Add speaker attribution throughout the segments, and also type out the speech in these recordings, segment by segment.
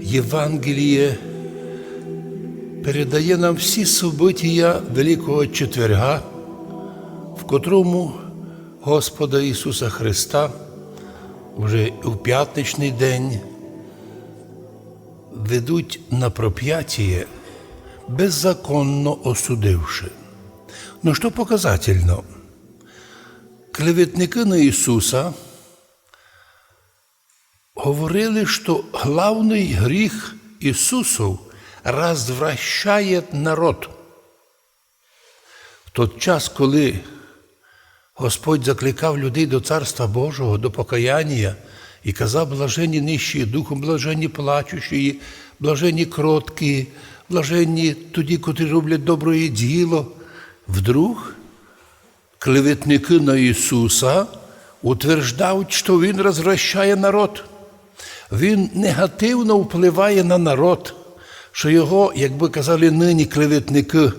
Speaker 1: Євангеліє передає нам всі события Великого Четверга, в котрому Господа Ісуса Христа вже у п'ятничний день ведуть на проп'ятіє, беззаконно осудивши. Ну що показательно? Клеветники на Ісуса говорили, що главний гріх Ісусов розвращає народ. В той час, коли Господь закликав людей до Царства Божого, до покаяння і казав, блаженні нижчі духом, блаженні плачущі, блаженні кроткі, блаженні тоді, котрі роблять добре діло, вдруг клеветники на Ісуса утверждають, що Він розвращає народ. Він негативно впливає на народ, що його, як би казали нині клеветники,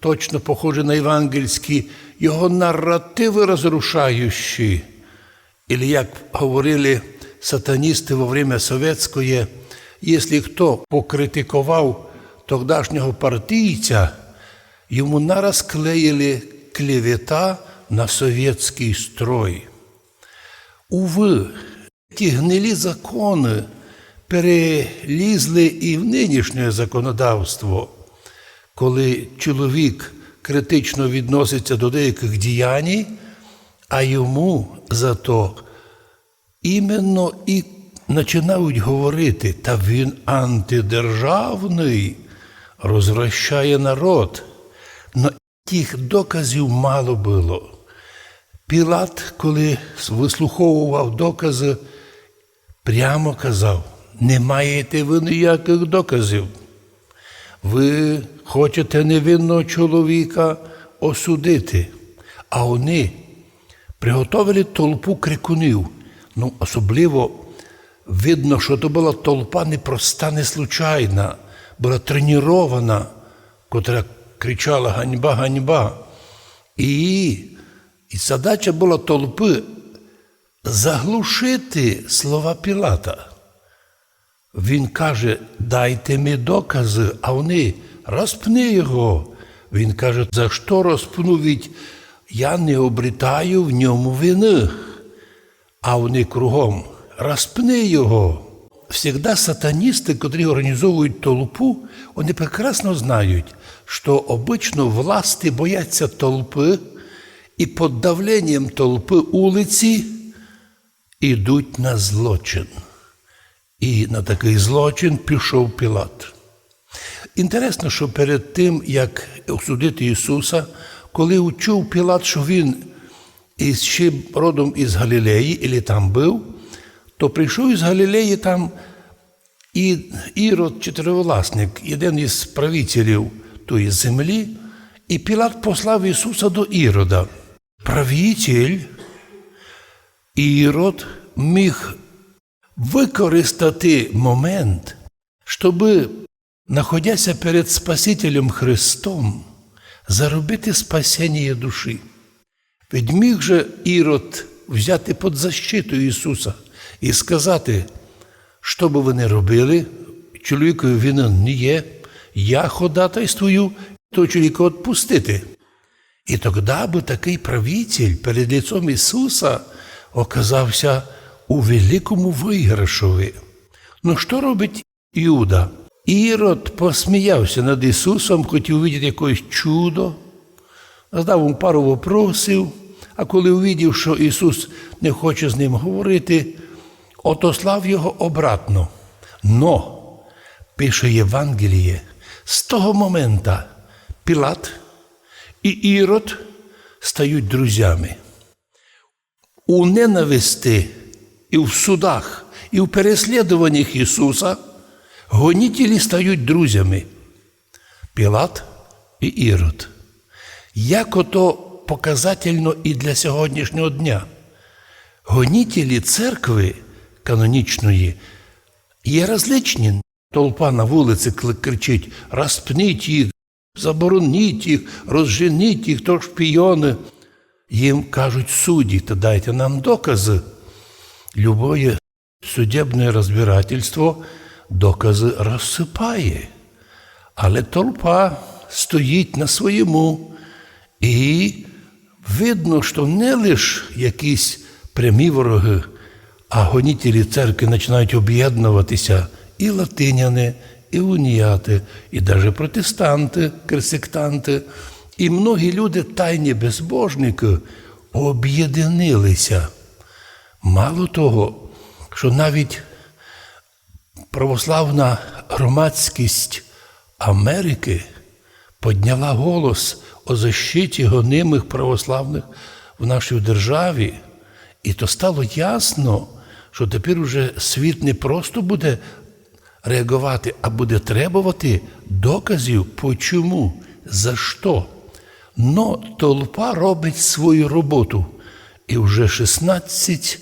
Speaker 1: точно похожі на євангельські, його наративи розрушаючі. Или як говорили сатаністи во время совєтської, якщо хто покритикував тогдашнього партійця, йому нараз клеїли клевета на совєтський строй. Уви, ті гнилі закони перелізли і в нинішнє законодавство, коли чоловік критично відноситься до деяких діянь, а йому зато іменно і починають говорити, та він антидержавний, розвращає народ. Но тих доказів мало було. Пілат, коли вислуховував докази, прямо казав: не маєте ви ніяких доказів. Ви хочете невинного чоловіка осудити, а вони приготовили толпу крикунів. Ну, особливо видно, що то була толпа непроста, не случайна, була тренірована, котра кричала ганьба, ганьба. І, і задача була толпи заглушити слова Пілата. Він каже, дайте мені докази, а вони розпни його. Він каже, за що розпну, ведь я не обрітаю в ньому вини. А вони кругом розпни його. Всегда сатаністи, котрі організовують толпу, вони прекрасно знають, що обично власти бояться толпи і під давленням толпи улиці йдуть на злочин. І на такий злочин пішов Пілат. Інтересно, що перед тим, як осудити Ісуса, коли учув Пілат, що Він ще родом із Галілеї, і там був, то прийшов із Галілеї там і Ірод, чотиривласник, один із правителів тої землі, і Пілат послав Ісуса до Ірода. Правитель Ірод міг використати момент, щоб, знаходяся перед Спасителем Христом, заробити спасіння душі. Ведь міг же Ірод взяти під защиту Ісуса і сказати, що би ви не робили, чоловікові винен не є, я ходатайствую, то чоловіка відпустити. І тоді би такий правитель перед лицом Ісуса оказався у великому виграшові. Ну що робить Іуда? Ірод посміявся над Ісусом, хотів увидіти якесь чудо, задав йому пару вопросів, а коли увидів, що Ісус не хоче з ним говорити, отослав його обратно. Но, пише Євангеліє, з того моменту Пілат і Ірод стають друзями. У ненависти і в судах, і в переслідуваннях Ісуса гонітелі стають друзями. Пілат і Ірод. Як ото показательно і для сьогоднішнього дня. Гонітелі церкви канонічної є розличні. Толпа на вулиці кричить: розпніть їх, забороніть їх, розженіть їх, то шпійони. Їм кажуть судді, то дайте нам докази. Любое судебное разбирательство докази розсипає. Але толпа стоїть на своєму. І видно, що не лише якісь прямі вороги, а гонітелі церкви починають об'єднуватися і латиняни, і уніяти, і навіть протестанти, керсектанти. І многі люди, тайні безбожники, об'єднилися. Мало того, що навіть православна громадськість Америки подняла голос о защиті гонимих православних в нашій державі, і то стало ясно, що тепер уже світ не просто буде реагувати, а буде требувати доказів, по чому, за що. Но толпа робить свою роботу, і вже 16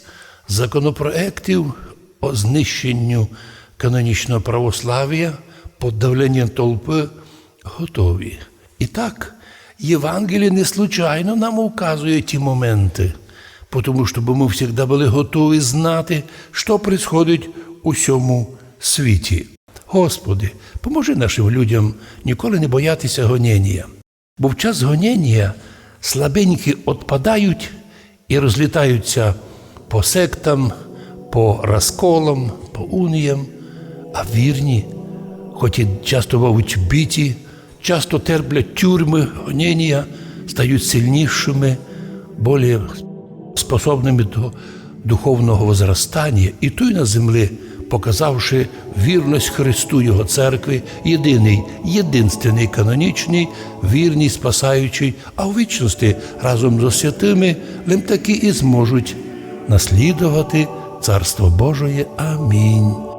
Speaker 1: законопроєктів о знищенню канонічного православ'я під давленням толпи готові. І так, Євангеліє не случайно нам указує ті моменти, тому що ми завжди були готові знати, що відбувається у всьому світі. Господи, поможи нашим людям ніколи не боятися гоніння. Бо в час гоніння слабенькі відпадають і розлітаються по сектам, по розколам, по уніям, а вірні, хоч і часто бувають биті, часто терплять тюрми, гоніння, стають сильнішими, більш способними до духовного возростання. І той на землі, показавши вірність Христу Його церкви, єдиний, єдинственний канонічний, вірний, спасаючий, а у вічності разом з святими лим таки і зможуть наслідувати Царство Божоє. Амінь.